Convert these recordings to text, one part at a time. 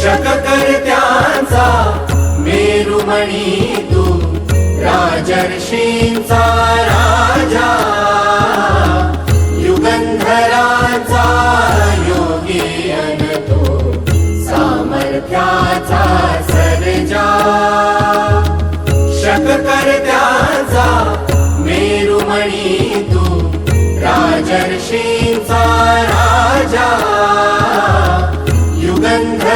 शककर्त्यांचा मेरुमणी तू राजर्षींचा राजा. युगंधराचा योगी अनतो सामर्थ्याचा सर्जा. शककर्त्याचा मेरुमणी तू राजर्षींचा राजा.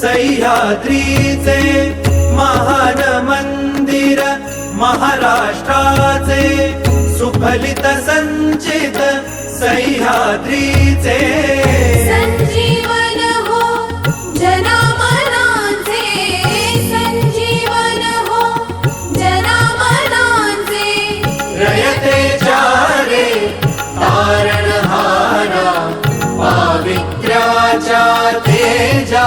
सह्याद्रीचे महान मंदिर महाराष्ट्राचे सुफलित संचित सह्याद्रीचे. संजीवन हो जनामनांचे. संजीवन हो जनामनांचे. रयते चारे तारणहारा पावित्र्याच्या तेजा.